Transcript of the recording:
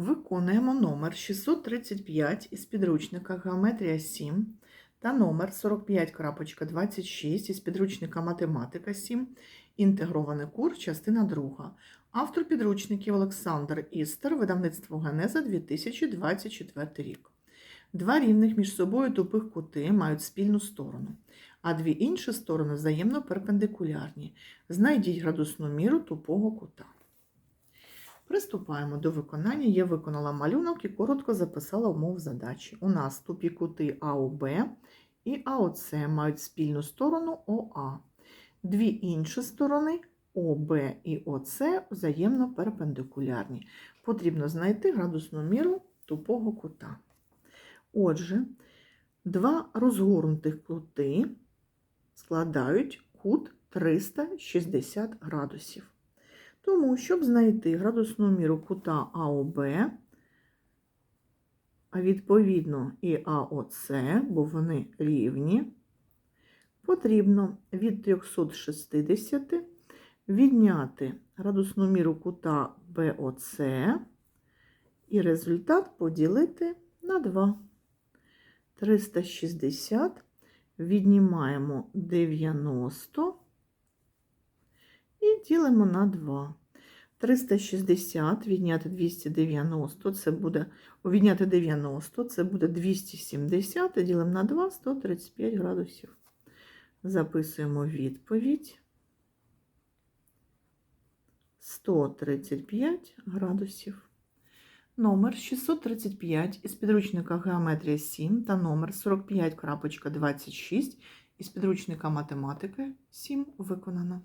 Виконуємо номер 635 із підручника Геометрія 7 та номер 45.26 із підручника Математика 7. Інтегрований курс, частина 2. Автор підручників Олександр Істер, видавництво Генеза 2024 рік. Два рівних між собою тупих кути мають спільну сторону, а дві інші сторони взаємно перпендикулярні. Знайдіть градусну міру тупого кута. Приступаємо до виконання. Я виконала малюнок і коротко записала умов задачі. У нас тупі кути АОБ і АОЦ мають спільну сторону ОА. Дві інші сторони ОБ і ОЦ взаємно перпендикулярні. Потрібно знайти градусну міру тупого кута. Отже, два розгорнутих кути складають кут 360 градусів. Тому, щоб знайти градусну міру кута АОБ, а відповідно і АОЦ, бо вони рівні, потрібно від 360 відняти градусну міру кута БОЦ і результат поділити на 2. 360 віднімаємо 90 і ділимо на 2. 360 відняти 290, це буде відняти 90, це буде 270, і ділимо на 2 135 градусів. Записуємо відповідь 135 градусів. Номер 635 із підручника Геометрія 7 та номер 45.26 із підручника Математики 7 виконано.